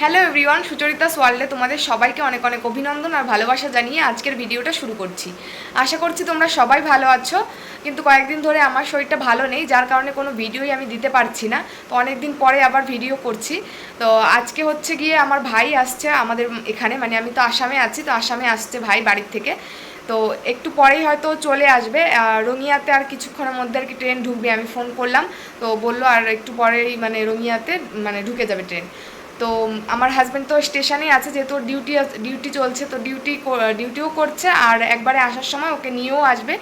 Hello everyone Sucharitas ওয়ার্ল্ডে তোমাদের সবাইকে অনেক অনেক অভিনন্দন আর ভালোবাসা জানিয়ে আজকের ভিডিওটা শুরু করছি। আশা করছি তোমরা সবাই ভালো আছো, কিন্তু কয়েকদিন ধরে আমার শরীরটা ভালো নেই, যার কারণে কোনো ভিডিওই আমি দিতে পারছি না। তো অনেক দিন পরে আবার ভিডিও করছি। তো আজকে হচ্ছে গিয়ে আমার ভাই আসছে আমাদের এখানে মানে আমি তো আসামে আছি, তো আসামে আসছে ভাই বাড়ির থেকে। তো একটু পরেই হয়তো চলে আসবে। রঙিয়াতে আর কিছুক্ষণের মধ্যে আর কি ট্রেন ঢুকবে, আমি ফোন করলাম। তো বলল আর একটু পরেই মানে রঙিয়াতে মানে ঢুকে যাবে ট্রেন। তো আমার হাজব্যান্ড তো স্টেশনেই আছে, যেহেতু ডিউটি ডিউটি চলছে, তো ডিউটি ডিউটিও করছে আর একবারে আসার সময় ওকে নিয়েও আসবে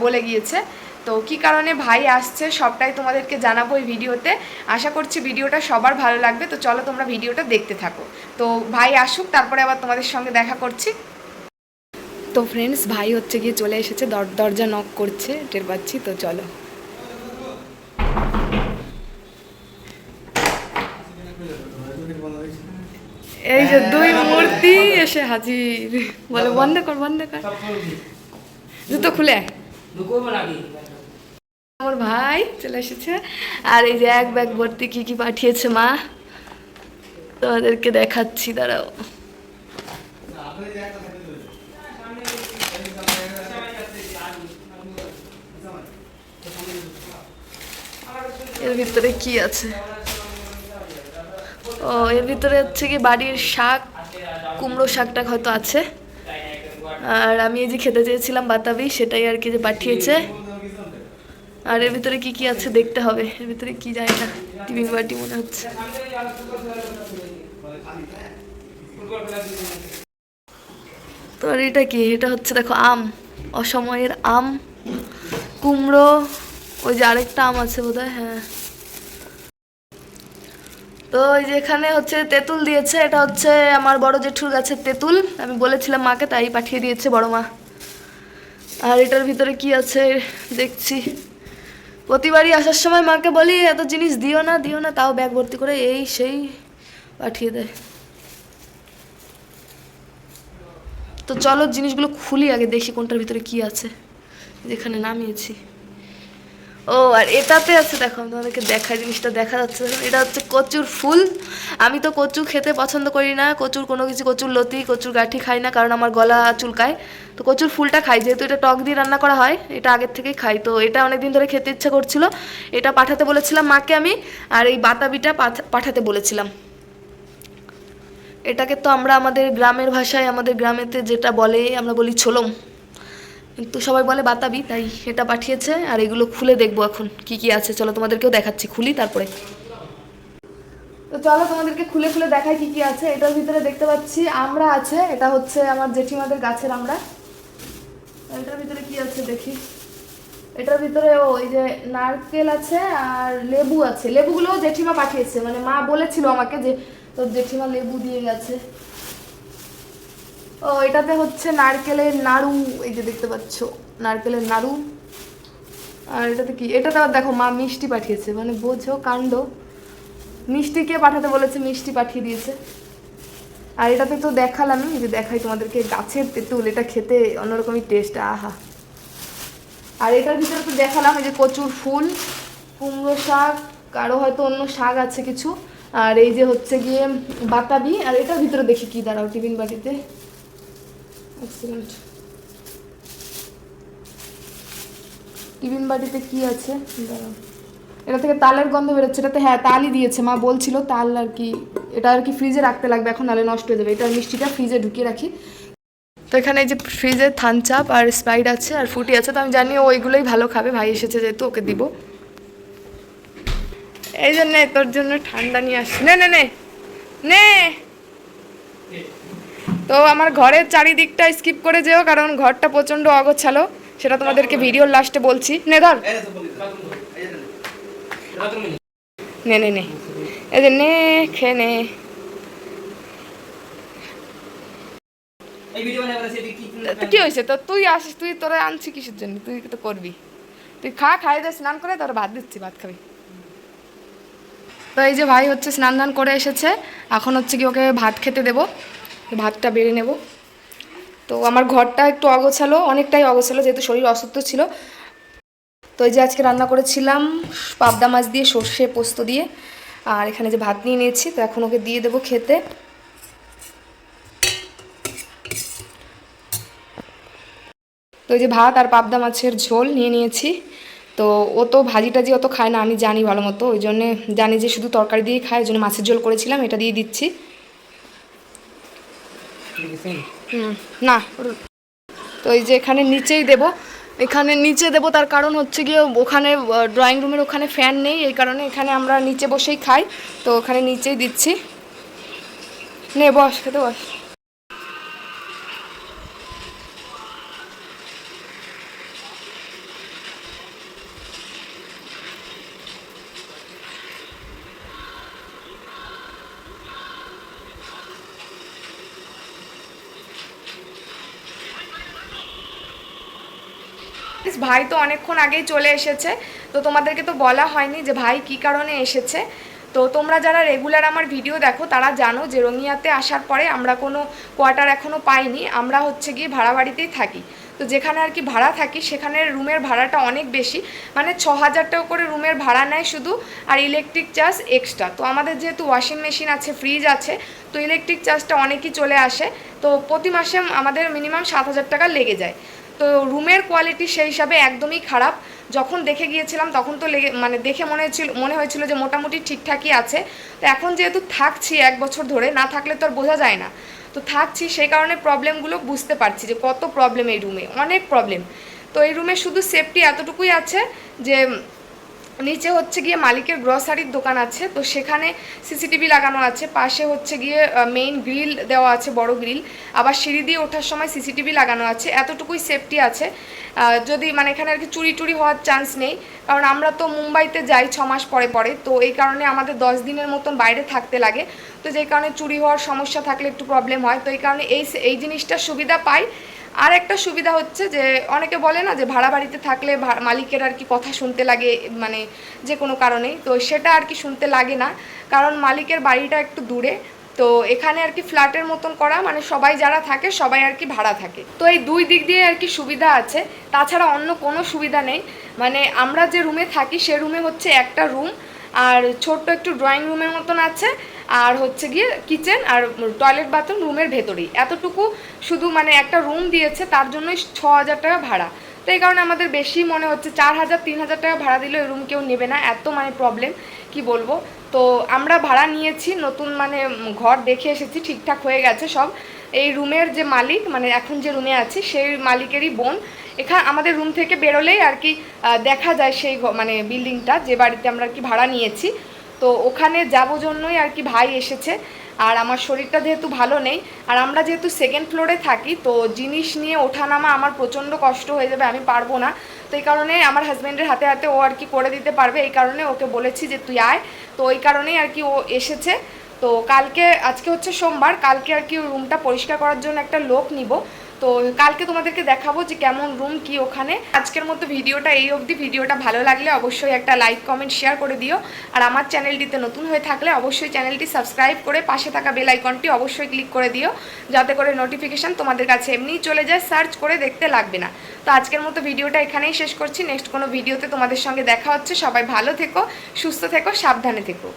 বলে গিয়েছে। তো কি কারণে ভাই আসছে সবটাই তোমাদেরকে জানাব এই ভিডিওতে। আশা করছি ভিডিওটা সবার ভালো লাগবে, তো চলো তোমরা ভিডিওটা দেখতে থাকো। তো ভাই আসুক, তারপরে আবার তোমাদের সঙ্গে দেখা করছি। তো ফ্রেন্ডস ভাই হচ্ছে গিয়ে চলে এসেছে, দর- দরজা নক করছে, টের পাচ্ছি, তো চলো। এই যে দুই মূর্তি এসে হাজির। বলে বন্ধ কর বন্ধ কর। জুতো খুলে। আমার ভাই চলে এসেছে। আর এই যে এক ব্যাগ ভর্তি কি কি পাঠিয়েছে মা? তোমাদেরকে দেখাচ্ছি দাঁড়াও। এর ভিতরে কি আছে? ও, এর ভিতরে হচ্ছে কি বাড়ির শাক, কুমড়ো শাকটা হয়তো আছে। আর আমি এই যে খেতে চেয়েছিলাম বাতাবি, সেটাই আর কি যে পাঠিয়েছে। আর এর ভিতরে কি কি আছে দেখতে হবে। এর ভিতরে কি যায় না টিফিন বাটি মনে হচ্ছে। তো আর এটা কি? এটা হচ্ছে দেখো আম, অসময়ের আম, কুমড়ো, ওই যে আরেকটা আম আছে বোধহয় হ্যাঁ। তো ওই যে এখানে হচ্ছে তেঁতুল দিয়েছে, এটা হচ্ছে আমার বড় জেঠুর গাছের তেঁতুল। আমি বলেছিলাম মাকে, তাই পাঠিয়ে দিয়েছে বড় মা। আর এটার ভিতরে কি আছে দেখছি। প্রতিবারই আসার সময় মাকে বলি, এত জিনিস দিও না দিও না, তাও ব্যাগ ভর্তি করে এই সেই পাঠিয়ে দেয় তো চলো জিনিসগুলো খুলি আগে, দেখি কোনটার ভিতরে কি আছে। যেখানে নামিয়েছি। ও, আর এটাতে আছে, দেখো তোমাদেরকে দেখা জিনিসটা দেখা যাচ্ছে। এটা হচ্ছে কচুর ফুল। আমি তো কচু খেতে পছন্দ করি না। কচুর কোনো কিছু, কচুর লতি, কচুর গাঠি খাই না, কারণ আমার গলা চুলকায়। তো কচুর ফুলটা খাই, যেহেতু এটা টক দিয়ে রান্না করা হয়, এটা আগের থেকেই খাই। তো এটা অনেকদিন ধরে খেতে ইচ্ছা করছিল। এটা পাঠাতে বলেছিলাম মাকে আমি, আর এই বাতাবিটা পাঠা- পাঠাতে বলেছিলাম। এটাকে তো আমরা আমাদের গ্রামের ভাষায়, আমাদের গ্রামেতে যেটা বলে, আমরা বলি ছোলম কিন্তু সবাই বলে বাতাবি, তাই সেটা পাঠিয়েছে, আর এগুলো খুলে দেখব এখন কি কি আছে। চলো তোমাদেরকেও দেখাচ্ছি, খুলি তারপরে। তো চলো তোমাদেরকে খুলে খুলে দেখাই কি কি আছে। এটার ভিতরে দেখতে পাচ্ছি আমরা আছে, এটা হচ্ছে আমার জেঠিমাদের গাছের আমরা। এটার ভিতরে কি আছে দেখি। এটার ভিতরে ওই যে নারকেল আছে আর লেবু আছে। লেবুগুলোও জেঠিমা পাঠিয়েছে মানে মা বলেছিল আমাকে যে তোর জেঠিমা লেবু দিয়ে গেছে। ও, এটাতে হচ্ছে নারকেলের নাড়ু, এই যে দেখতে পাচ্ছ, নারকেলের নাড়ু। আর এটাতে কি? এটাতে দেখো, মা মিষ্টি পাঠিয়েছে মানে বোঝো কাণ্ড। মিষ্টি কে পাঠাতে বলেছে? মিষ্টি পাঠিয়ে দিয়েছে। আর এটাতে তো দেখালামই এই যে দেখাই তোমাদেরকে, গাছের তেঁতুল, এটা খেতে অন্যরকমই টেস্ট আহা। আর এটার ভিতরে তো দেখালাম, এই যে কচুর ফুল, কুমড়ো শাক কারও হয়তো অন্য শাক আছে কিছু। আর এই যে হচ্ছে গিয়ে বাতাবি, আর এটার ভিতরে দেখি কি দাঁড়াও, টিফিন বাটিতে। এক সেকেন্ড টিফিন বাটিতে কি আছে? এটা থেকে তালের গন্ধ বেরোচ্ছে। এটাতে হ্যাঁ তালই দিয়েছে। মা বলছিল তাল আর কি, এটা আর কি ফ্রিজে রাখতে লাগবে। এখন নাহলে নষ্ট হয়ে যাবে। এটা মিষ্টিটা ফ্রিজে ঢুকিয়ে রাখি। তো এখানে এই যে ফ্রিজে থানচাপ আর স্প্রাইট আছে আর ফুটি আছে। তো আমি জানি ওইগুলোই ভালো খাবে। ভাই এসেছে যেহেতু, ওকে দিব। এই জন্য তোর জন্য ঠান্ডা নিয়ে আসছি। নে নে নে। নে। তো আমার ঘরের চারিদিকটা স্কিপ করে যেও, কারণ ঘরটা প্রচণ্ড অগোছালো। সেটা তোমাদেরকে ভিডিওর লাস্টে বলছি। নে, ধর। নে নে নে। এই যে নে খেয়ে নে। কি হয়েছে? তো তুই আসিস, তুই তোরা আনছি কিসের জন্য? তুই তো করবি। তুই খা, খাই দে, স্নান করে তোর ভাত দিচ্ছি, ভাত খাবি। তো এই যে ভাই হচ্ছে স্নান ধান করে এসেছে। এখন হচ্ছে কি ওকে ভাত খেতে দেবো। ভাতটা বেড়ে নেব। তো আমার ঘরটা একটু অগোছালো, অনেকটাই অগোছালো, যেহেতু শরীর অসুস্থ ছিল। তো এই যে আজকে রান্না করেছিলাম, পাবদা মাছ দিয়ে সর্ষে পোস্ত দিয়ে। আর এখানে যে ভাত নিয়ে নিয়েছি, তো এখন ওকে দিয়ে দেবো খেতে। তো এই যে ভাত আর পাবদা মাছের ঝোল নিয়ে নিয়েছি। তো ও তো ভাজি টাজি অত খায় না, আমি জানি ভালো মতো। ওই জন্যে জানি যে শুধু তরকারি দিয়ে খায়, ওই জন্য মাছের ঝোল করেছিলাম, এটা দিয়ে দিচ্ছি। না। তো এই যে এখানে নিচেই দেব। এখানে নিচে দেব, তার কারণ হচ্ছে গিয়ে ওখানে ড্রয়িং রুমের ওখানে ফ্যান নেই, এই কারণে এখানে আমরা নিচে বসেই খাই। তো ওখানে নিচেই দিচ্ছি। নে, বস, খেতে বস। ভাই তো অনেকক্ষণ আগেই চলে এসেছে। তো তোমাদেরকে তো বলা হয়নি যে ভাই কি কারণে এসেছে। তো তোমরা যারা রেগুলার আমার ভিডিও দেখো, তারা জানো যে রঙিয়াতে আসার পরে আমরা কোনো কোয়ার্টার এখনও পাইনি। আমরা হচ্ছে গিয়ে ভাড়া বাড়িতেই থাকি। তো যেখানে আর কি ভাড়া থাকি সেখানে রুমের ভাড়াটা অনেক বেশি। মানে ছ হাজার টাকা করে রুমের ভাড়া নেয় শুধু আর ইলেকট্রিক চার্জ এক্সট্রা তো আমাদের যেহেতু ওয়াশিং মেশিন আছে ফ্রিজ আছে, তো ইলেকট্রিক চার্জটা অনেকই চলে আসে। তো প্রতি মাসে আমাদের মিনিমাম সাত হাজার টাকা লেগে যায়। তো রুমের কোয়ালিটি সেই হিসাবে একদমই খারাপ। যখন দেখে গিয়েছিলাম তখন তো লেগে মানে দেখে মনে হয়েছিল মনে হয়েছিল যে মোটামুটি ঠিকঠাকই আছে। তো এখন যেহেতু থাকছি এক বছর ধরে, না থাকলে তো আর বোঝা যায় না। তো থাকছি সেই কারণে প্রবলেমগুলো বুঝতে পারছি যে কত প্রবলেম এই রুমে অনেক প্রবলেম তো এই রুমে শুধু সেফটি এতটুকুই আছে যে নিচে হচ্ছে গিয়ে মালিকের গ্রসারির দোকান আছে, তো সেখানে সিসিটিভি লাগানো আছে। পাশে হচ্ছে গিয়ে মেইন গ্রিল দেওয়া আছে, বড় গ্রিল আবার সিঁড়ি দিয়ে ওঠার সময় সিসিটিভি লাগানো আছে। এতটুকুই সেফটি আছে। যদি মানে এখানে আর কি চুরি টুরি হওয়ার চান্স নেই। কারণ আমরা তো মুম্বাইতে যাই ছ মাস পরে পরে, তো এই কারণে আমাদের দশ দিনের মতন বাইরে থাকতে লাগে। তো যেই কারণে চুরি হওয়ার সমস্যা থাকলে একটু প্রবলেম হয়। তো এই কারণে এই এই জিনিসটা সুবিধা পাই। আর একটা সুবিধা হচ্ছে যে অনেকে বলে না যে ভাড়া বাড়িতে থাকলে মালিকের আর কি কথা শুনতে লাগে মানে যে কোনো কারণেই। তো সেটা আর কি শুনতে লাগে না, কারণ মালিকের বাড়িটা একটু দূরে। তো এখানে আর কি ফ্ল্যাটের মতন করা মানে সবাই যারা থাকে সবাই আর কি ভাড়া থাকে। তো এই দুই দিক দিয়ে আর কি সুবিধা আছে। তাছাড়া অন্য কোনো সুবিধা নেই। মানে আমরা যে রুমে থাকি, সে রুমে হচ্ছে একটা রুম। আর ছোট্ট একটু ড্রয়িং রুমের মতন আছে। আর হচ্ছে গিয়ে কিচেন আর টয়লেট বাথরুম রুমের ভেতরেই। এতটুকু শুধু মানে একটা রুম দিয়েছে, তার জন্যই ছ হাজার টাকা ভাড়া। তো এই কারণে আমাদের বেশি মনে হচ্ছে, চার হাজার, তিন হাজার টাকা ভাড়া দিলেও ওই রুম কেউ নেবে না, এত মানে প্রবলেম কি বলব? তো আমরা ভাড়া নিয়েছি, নতুন মানে ঘর দেখে এসেছি, ঠিকঠাক হয়ে গেছে সব। এই রুমের যে মালিক মানে এখন যে রুমে আছি, সেই মালিকেরই বোন। এখানে আমাদের রুম থেকে বেরোলেই আর কি দেখা যায় সেই মানে বিল্ডিংটা যে বাড়িতে আমরা আর কি ভাড়া নিয়েছি। তো ওখানে যাব জন্যই আর কি ভাই এসেছে। আর আমার শরীরটা যেহেতু ভালো নেই, আর আমরা যেহেতু সেকেন্ড ফ্লোরে থাকি, তো জিনিস নিয়ে ওঠানামা আমার প্রচণ্ড কষ্ট হয়ে যাবে, আমি পারব না। তো এই কারণে আমার হাজব্যান্ডের হাতে হাতে ও আর কি করে দিতে পারবে, এই কারণে ওকে বলেছি যে তুই আয়। তো ওই কারণেই আর কি ও এসেছে। তো কালকে, আজকে হচ্ছে সোমবার, কালকে আর কি রুমটা পরিষ্কার করার জন্য একটা লোক নিব। তো কালকে তোমাদেরকে দেখাবো যে কেমন রুম কি ওখানে। আজকের মতো ভিডিওটা এই অবধি। ভিডিওটা ভালো লাগলে অবশ্যই একটা লাইক কমেন্ট শেয়ার করে দিও। আর আমার চ্যানেলটিতে নতুন হয়ে থাকলে অবশ্যই চ্যানেলটি সাবস্ক্রাইব করে পাশে থাকা বেল আইকনটি অবশ্যই ক্লিক করে দিও। যাতে করে নোটিফিকেশান তোমাদের কাছে এমনিই চলে যায় সার্চ করে দেখতে লাগবে না। তো আজকের মতো ভিডিওটা এখানেই শেষ করছি। নেক্সট কোনো ভিডিওতে তোমাদের সঙ্গে দেখা হচ্ছে। সবাই ভালো থেকো, সুস্থ থেকো, সাবধানে থেকো।